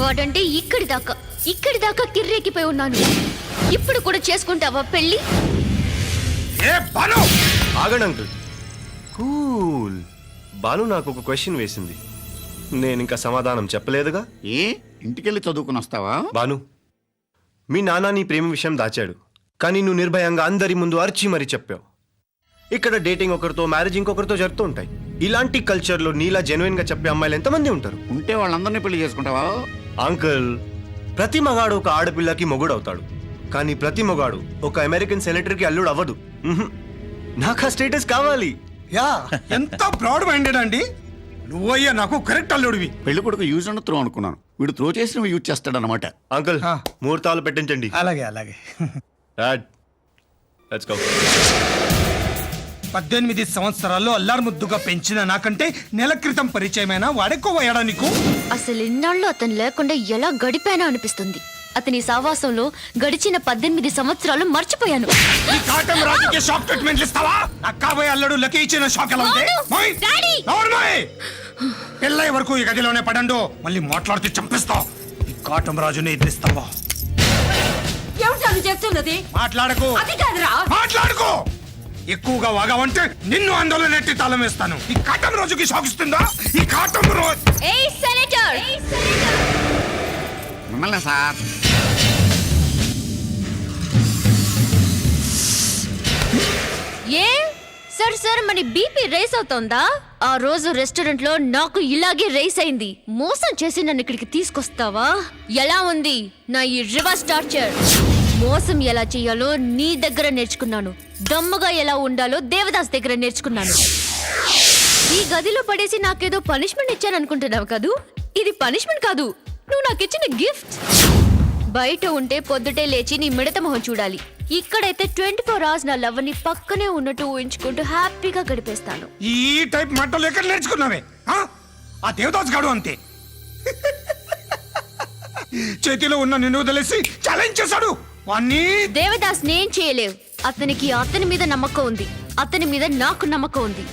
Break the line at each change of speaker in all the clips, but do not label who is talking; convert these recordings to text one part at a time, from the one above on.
వాడంటే ఇక్కడి దాకా ఇక్కడి దాకా కిర్రెక్కిపోయి ఉన్నాను. ఇప్పుడు కూడా చేసుకుంటావా పెళ్ళి?
ఏ
ఆగండి అంకుల్. కూల్. బాను నాకు ఒక క్వశ్చన్ వేసింది. నేను ఇంకా సమాధానం చెప్పలేదుగా?
ఏ? ఇంటికెళ్ళి చదువుకుని వస్తావా?
బాను మీ నాన్న నీ ప్రేమ విషయం దాచాడు. కానీ నువ్వు నిర్భయంగా అందరి ముందు అరిచి మరీ చెప్పావు. ఇక్కడ డేటింగ్ ఒకరితో మ్యారేజ్ ఇంకొకరితో జరుగుతూ ఉంటాయి. ఇలాంటి కల్చర్లో నీలా జెన్యున్గా చెప్పే అమ్మాయిలు ఎంతమంది ఉంటారు?
ఉంటే వాళ్ళందరినీ పెళ్ళి చేసుకుంటావా?
అంకుల్ ప్రతి మగాడు ఒక ఆడపిల్లకి మొగుడు అవుతాడు కానీ ప్రతి మగాడు ఒక అమెరికన్ సెనేటర్కి అల్లుడు అవ్వదు. నాకు ఆ స్టేటస్ కావాలి.
యా ఎంత బ్రాడ్ మైండెడ్ అండి. నువ్వయ్యా నాకు కరెక్ట్ అల్లుడివి.
పెళ్ళి కొడుకు యూజ్ అండ్ త్రో అనుకున్నాను. వీడు త్రో చేసిన యూజ్ చేస్తాడనమాట
అంకుల్. ముహూర్తాలు పెట్టించండి.
అలాగే అలాగే.
లెట్స్ గో
పద్దెనిమిది సంవత్సరాల్లో అల్లారు ముద్దుగా పెంచిన నాకంటే నెల క్రితం పరిచయమైన వాడెక్కువయ్యాడా నీకు?
అసలు ఇన్నాళ్ళు అతను లేకుండా ఎలా గడిపానా అనిపిస్తుంది. అతని సావాసంలో గడిచిన పద్దెనిమిది సంవత్సరాలు మర్చిపోయాను.
ఈ కాటం రాజుకి షాక్ ట్రీట్మెంట్ ఇస్తావా? నాకు కాబోయే అల్లుడు లకి ఇచ్చిన షాక్ ఎలా ఉంది
అవును.
మోయ్.
డాడీ.
నోరు మోయ్. పెళ్ళయ్యే వరకు ఈ గదిలోనే పడండు. మళ్ళీ మాట్లాడితే చంపిస్తావు ఈ కాటం రాజుని ఎదిరిస్తావా?
ఏమిటి అది చేస్తున్నది?
మాట్లాడకు.
అది కాదురా.
మాట్లాడుకో! ఎక్కువగా వాగావంటే నిన్ను ఆందోళన ఎట్టి తాళం వేస్తాను. ఈ కాటం రోజుకి ఇస్తుందా ఈ కాటం రోజు
ఏయ్ సెనేటర్
మిమ్మల్ని సార్.
ఏ? సార్ సార్ మరి బీపీ రేస్ అవుతోందా? ఆ రోజు రెస్టారెంట్లో నాకు ఇలాగే రేస్ అయింది. మోసం చేసి నన్ను ఇక్కడికి తీసుకొస్తావా? ఎలా ఉంది? నా ఈ రివర్స్ టార్చర్. మోసం ఎలా చేయాలో నీ దగ్గర నేర్చుకున్నాను. దమ్ముగా ఎలా ఉండాలో దేవదాస్ దగ్గర నేర్చుకున్నాను. ఈ గదిలో పడేసి నాకేదో పనిష్మెంట్ ఇచ్చాను అనుకుంటున్నావు కదూ? ఇది పనిష్మెంట్ కాదు. నువ్వు నాకు ఇచ్చిన గిఫ్ట్. బయట ఉంటే పొద్దుటే లేచి నీ మిడత మొహం చూడాలి. ఇక్కడైతే ట్వంటీ ఫోర్ అవర్స్ నా లవ్ని పక్కనే ఉన్నట్టు ఊహించుకుంటూ హ్యాపీగా గడిపేస్తాను.
ఈ టైప్ మాటలు ఎక్కడ నేర్చుకున్నావే? ఆ? ఆ దేవదాస్ గాడు అంతే. చేతిలో ఉన్న నిన్ను వదిలేసి ఛాలెంజ్ చేశాడు. వాణ్ణి.
దేవదాస్ నేను చేయలేవు. అతనికి అతని మీద నమ్మకం ఉంది. అతని మీద నాకు నమ్మకం ఉంది.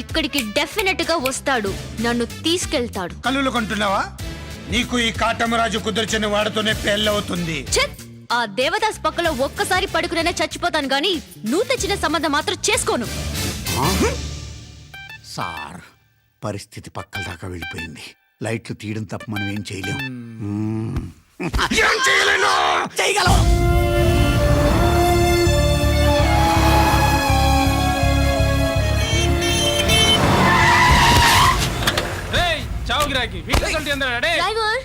ఇక్కడికి డెఫినెట్గా వస్తాడు. నన్ను తీసుకెళ్తాడు.
కల్లులు కొంటున్నావా? నీకు ఈ కాటమరాజు కుదిర్చిన వాడితోనే పెళ్ళవుతుంది!
ఆ దేవదాస్ పక్కలో ఒక్కసారి పడుకునే చచ్చిపోతాను గాని నువ్వు తెచ్చిన సంబంధం మాత్రం చేసుకోను.
సార్ పరిస్థితి పక్కల దాకా వెళ్ళిపోయింది. లైట్లు తీయడం తప్ప మనం ఏం చేయలేం.
ఏం చేయలేను!
చేయగలం
ఏంటి అందరూ అడే.
డ్రైవర్!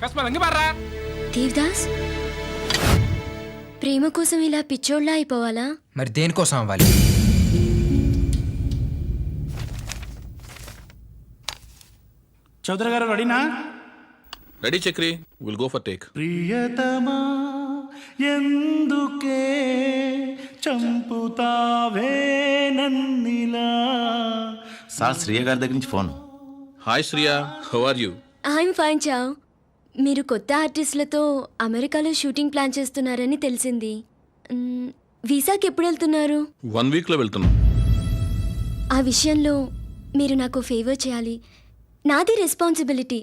ప్రేమ కోసం ఇలా పిచ్చోళ్ళ అయిపోవాలా?
మరి దేనికోసం అవ్వాలి?
చౌదరి గారు రెడీనా?
Ready Chakri will go for take
ప్రియతమా ఎందుకే చంపుతావే నన్నిలా?
సార్ శ్రీయ గారి దగ్గర నుంచి phone.
Hi Shriya how are you
I'm fine చావ్ మీరు కొత్త ఆర్టిస్టులతో అమెరికాలో షూటింగ్ ప్లాన్ చేస్తున్నారని తెలిసింది. మ్, వీసాకి ఎప్పుడు వెళ్తున్నారు?
వన్ వీక్లో వెళ్తున్నాం.
ఆ విషయంలో మీరు నాకు ఫేవర్ చేయాలి. నాది రెస్పాన్సిబిలిటీ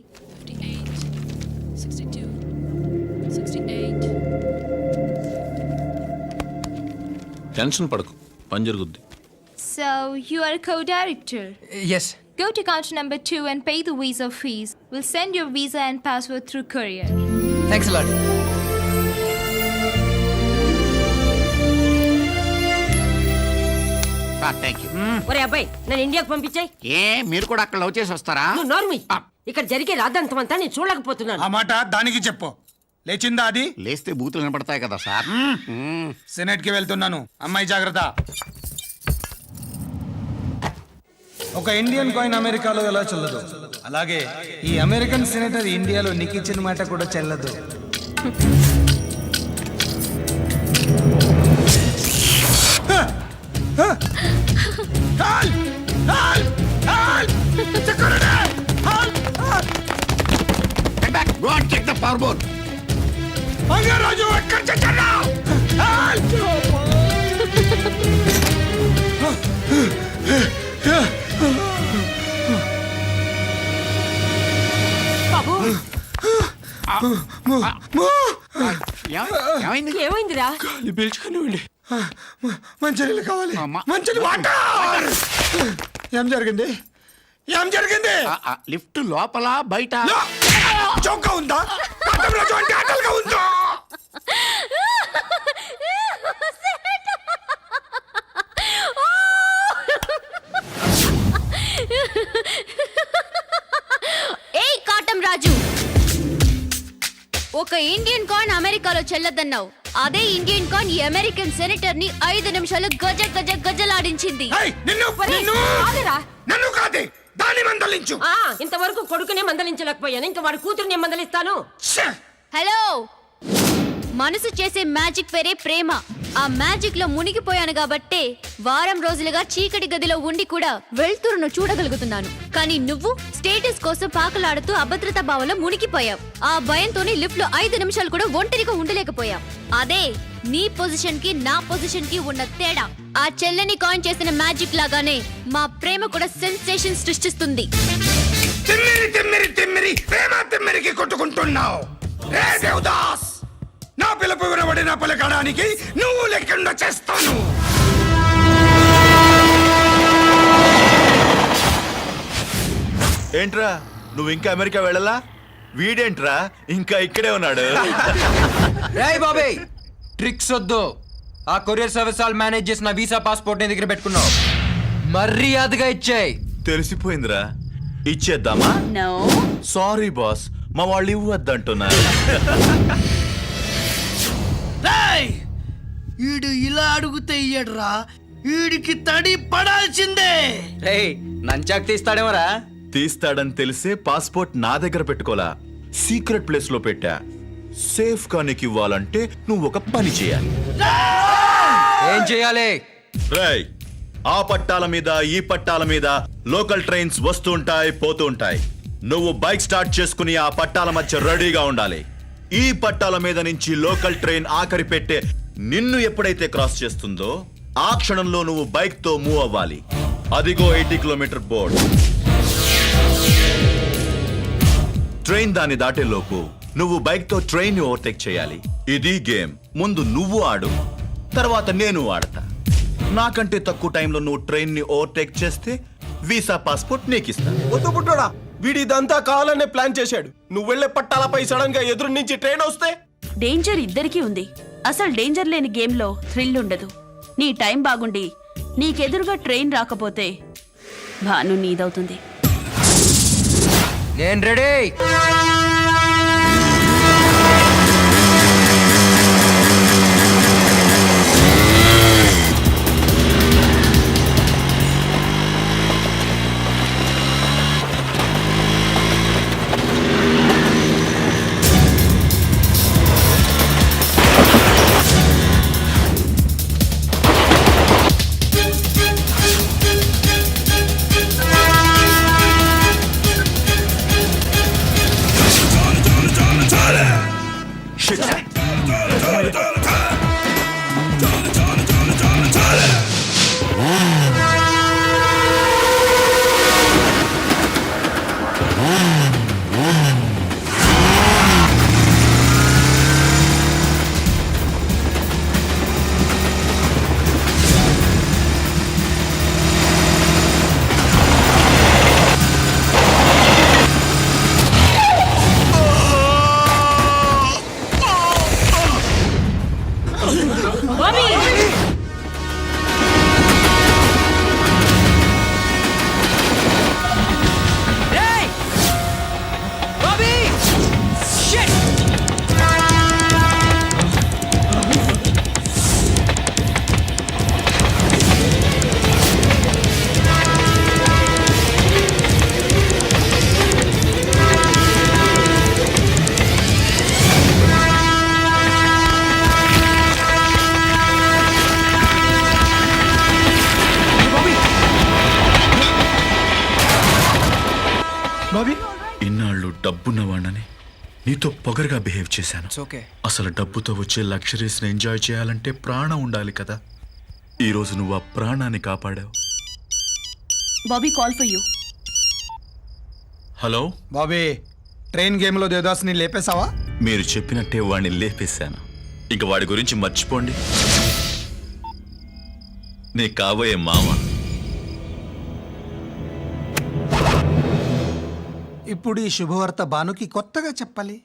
టెన్షన్ పడకు. పని జరుగుద్ది.
So, you are a director.
Yes
Go to counter number two and pay the visa fees. We'll send your visa and password through courier.
Thanks lot
thank you
ఒరే అబ్బాయి నన్ను ఇండియాకు పంపించాయి?
ఏ మీరు కూడా అక్కడ లవ్ చేసి వస్తారా?
నువ్వు నోర్మి. ఇక్కడ జరిగే రాద్ధాంతం అంతా నేను చూడలేకపోతున్నాను.
ఆ మాట దానికి చెప్పు. లేచిందా అది?
లేస్తే బూతులు వినపడతాయి కదా సార్.
సెనెట్కి వెళ్తున్నాను. అమ్మాయి జాగ్రత్త. ఒక ఇండియన్ కాయిన్ అమెరికాలో ఎలా చెల్లదు అలాగే ఈ అమెరికన్ సెనేటర్ ఇండియాలో నీకు మాట కూడా చెల్లదు Help! Help! Help! Security! Help! Help!
Get back. Go and check the powerboard.
Bangarraju ఎక్కడ చచ్చాడు
ఏమైంది?
ఏమైందిరా?
మంచినీళ్ళు కావాలి. మంచిని వాటర్! ఏం జరిగింది? ఏం జరిగింది?
లిఫ్ట్ లోపల బయట.
చౌక ఉందా? పట్టణంలో చూడండి ఆటలుగా ఉందా?
ఇండియన్ కాయిన్ అమెరికాలో చెల్లదన్నావు అదే ఇండియన్ కాయిన్ ఈ అమెరికన్ సెనేటర్ని ఐదు నిమిషాలు గజ గజ గజలాడించింది.
నిన్ను కాదే దాన్ని మందలించు!
ఇంతవరకు కొడుకునే మందలించలేకపోయాను. ఇంకా వాడి కూతురుని మందలిస్తాను!
హలో! మనసు చేసే మ్యాజిక్ పేరే ప్రేమ. ఆ మ్యాజిక్లో మునిగిపోయాను కాబట్టే వారం రోజులుగా చీకటి గదిలో ఉండి కూడా వెళ్తురును చూడగలుగుతున్నాను. కానీ నువ్వు స్టేటస్ కోసం పాకలాడుతూ అభద్రతా భావంలో మునిగిపోయావు. ఆ భయంతోనే లిఫ్ట్లో ఐదు నిమిషాలు కూడా ఒంటరిగా ఉండలేకపోయావు. అదే నీ పొజిషన్కి నా పొజిషన్కి ఉన్న తేడా. ఆ చెల్లెని కాయిన్ చేసిన మ్యాజిక్ లాగానే మా ప్రేమ కూడా సెన్సేషన్ సృష్టిస్తుంది.
తిమ్మిరి తిమ్మిరి తిమ్మిరి ప్రేమ తిమ్మిరికి కొట్టుకుంటున్నావు. రే దేవదాస్! నా పిలుపు వినబడిన పలకడానికి నువ్వు లేకుండా చేస్తాను.
ఏంట్రా? నువ్వు ఇంకా అమెరికా వెళ్ళలా? వీడేంట్రా? ఇంకా ఇక్కడే ఉన్నాడు.
రేయ్ బాబీ ట్రిక్స్ వద్దు. ఆ కొరియర్ సర్వీస్ వాళ్ళు మేనేజ్ చేసిన వీసా పాస్పోర్ట్ నీ దగ్గర పెట్టుకున్నావు. మర్యాదగా ఇచ్చాయి.
తెలిసిపోయిందిరా. ఇచ్చేద్దామా? సారీ బాస్ మా వాళ్ళు ఇవ్వద్దంటున్నారు.
ఈడు ఇలా అడుగుతే ఇయ్యడ్రా? వీడికి తడి పడాల్సిందే!
రేయ్ నంచాక్ తీస్తాడేమరా?
తీస్తాడని తెలిసే పాస్పోర్ట్ నా దగ్గర పెట్టుకోలా. సీక్రెట్ ప్లేస్లో పెట్టా. సేఫ్గా నీకు ఇవ్వాలంటే నువ్వు ఒక పని చేయాలి.
ఏం చేయాలి?
రేయ్ ఆ పట్టాల మీద ఈ పట్టాల మీద లోకల్ ట్రైన్స్ వస్తుంటాయి పోతుంటాయి నువ్వు బైక్ స్టార్ట్ చేసుకుని ఆ పట్టాల మధ్య రెడీగా ఉండాలి. ఈ పట్టాల మీద నుంచి లోకల్ ట్రైన్ ఆఖరి పెట్టే నిన్ను ఎప్పుడైతే క్రాస్ చేస్తుందో ఆ క్షణంలో నువ్వు బైక్తో మూవ్ అవ్వాలి. అదిగో ఎయిటీ కిలోమీటర్ బోర్డ్. ట్రైన్ దాన్ని దాటేలోపు నువ్వు బైక్తో ట్రైన్ని ఓవర్టేక్ చేయాలి. ఇది గేమ్. ముందు నువ్వు ఆడు. తర్వాత నేను ఆడతా. నాకంటే తక్కువ టైంలో నువ్వు ట్రైన్ని ఓవర్టేక్ చేస్తే వీసా పాస్పోర్ట్ నీకు ఇస్తా
వద్దు పుట్టోడా వీడి ఇదంతా కావాలనే ప్లాన్ చేశాడు. నువ్వు వెళ్ళే పట్టాలపై సడన్గా ఎదురు నుంచి ట్రైన్ వస్తే?
డేంజర్ ఇద్దరికీ ఉంది. అసలు డేంజర్ లేని గేమ్లో థ్రిల్ ఉండదు. నీ టైం బాగుండి నీకెదురుగా ట్రైన్ రాకపోతే భాను నీదవుతుంది.
నేను రెడీ!
నీతో పొగరుగా బిహేవ్ చేశాను.
ఇట్స్ ఓకే
అసలు డబ్బుతో వచ్చే లగ్జరీస్ని ఎంజాయ్ చేయాలంటే ప్రాణం ఉండాలి కదా. ఈ రోజు నువ్వు ఆ ప్రాణాన్ని కాపాడావు.
Bobby call for you.
Hello?
Bobby train గేమ్లో దేవదాస్ని లేపేశావా?
మీరు చెప్పినట్టే వాడిని లేపేశాను. ఇక వాడి గురించి మర్చిపోండి. నీ కాబోయే మామ.
ఇప్పుడు ఈ శుభవార్త భానుకి కొత్తగా చెప్పాలి.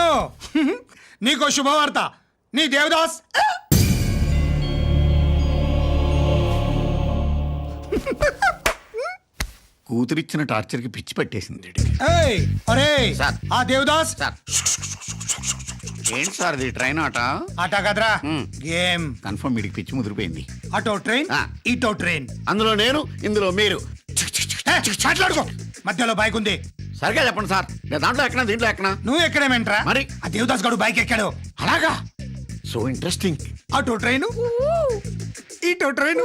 భాను నీకో శుభవార్త. నీ దేవదాస్.
కూతురిచ్చిన టార్చర్కి పిచ్చి పట్టేసింది.
ఏయ్ ఒరే
సార్.
ఆ దేవదాస్.
ఏంటి సార్ ఇది ట్రైన్ ఆట?
ఆట కదరా.
మ్.
గేమ్.
కన్ఫర్మ్ వీడికి పిచ్చి ముదిరిపోయింది.
అటో ట్రైన్
ఆ.
ఇటో ట్రైన్.
అందులో నేను ఇందులో మీరు.
మాట్లాడుకో. మధ్యలో బైక్ ఉంది.
సరిగా చెప్పండి సార్. నేను దాంట్లో ఎక్కనా దీంట్లో ఎక్కనా?
నువ్వు ఎక్కడేమేంట్రా
మరి?
ఆ దేవదాస్ గడు బైక్ ఎక్కాడు. అలాగా?
సో ఇంట్రెస్టింగ్
అటో ట్రైన్. ఇటో ట్రైన్.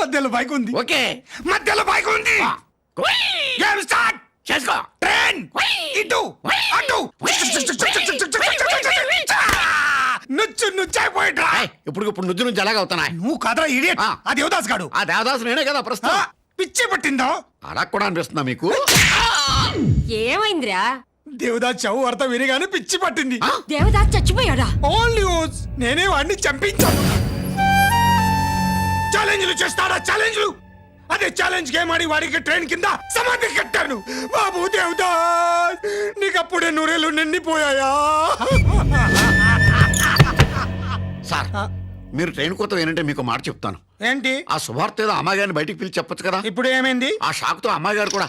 మధ్యలో బైక్ ఉంది.
ఓకే.
మధ్యలో బైక్ ఉంది. గేమ్ స్టార్ట్
చేసుకో.
ట్రైన్ ఇటు. అటు. నుచ్చు నుచ్చైపోయిట్రా
ఇప్పుడు ఇప్పుడు నుజ్జు నుంచి ఎలాగ అవుతున్నాయి?
నువ్వు కదరా ఇడియట్
ఆ.
దేవదాస్ గాడు.
ఆ దేవదాసు నేనే కదా ప్రస్తుతం.
పిచ్చి పట్టిందో?
అలా కూడా అనిపిస్తుందా మీకు?
ఏమైందిరా?
దేవదాస్ చవు వార్త వినగానే పిచ్చి పట్టింది.
దేవదాస్ చచ్చిపోయాడా?
ఓన్లీ యూజ్ నేనే వాడిని చంపించాను. ఛాలెంజ్లు చేస్తాడా? ఛాలెంజ్లు అదే ఛాలెంజ్ గేమ్ ఆడి వాడికి ట్రైన్ కింద సమాధి కట్టాను. బాబు దేవదాస్ నీకు అప్పుడే నూరేళ్ళు నిండిపోయాయా?
సార్ మీరు ట్రైన్ కొత్త ఏంటంటే మీకు మాట చెప్తాను.
ఏంటి?
ఆ శుభార్త ఏదో అమ్మాయి గారిని బయటికి పిలిచి చెప్పొచ్చు కదా?
ఇప్పుడు ఏమైంది?
ఆ షాక్తో అమ్మాయి గారు కూడా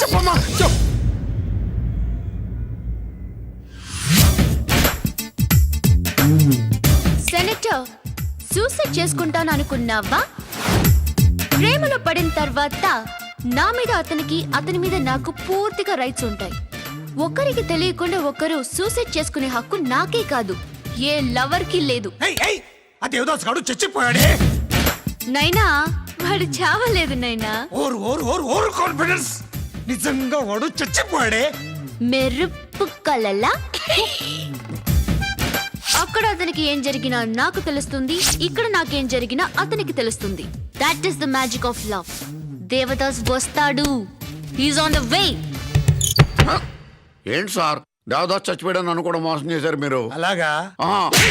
చెప్పమ్మా చెప్పు
సెనేటర్ సూసైడ్ చేసుకుంటాను అనుకున్నావా ప్రేమలో పడిన తర్వాత నా మీద అతనికి అతని మీద నాకు పూర్తిగా రైట్స్ ఉంటాయి ఒకరికి తెలియకుండా ఒకరు సూసైడ్ చేసుకునే హక్కు నాకే కాదు ఏ లవర్కి లేదు
ఆ దేవదాస్ చచ్చిపోయాడే.
నైనా వాడు చావలేదు నైనా.
ఓరు ఓరు ఓరు ఓరు కాన్ఫిడెన్స్ నిజంగా వాడు చచ్చిపోయాడే.
మెరుపు కలలా. అక్కడ అతనికి ఏం జరిగినా నాకు తెలుస్తుంది ఇక్కడ నాకేం జరిగినా అతనికి తెలుస్తుంది. That is the magic of love Devdas వస్తాడు. హీస్ ఆన్ ద వే
ఏంటి సార్? దేవదాస్ చచ్చిపోయాడని కూడా మోసం చేశారు మీరు.
అలాగా?
ఆ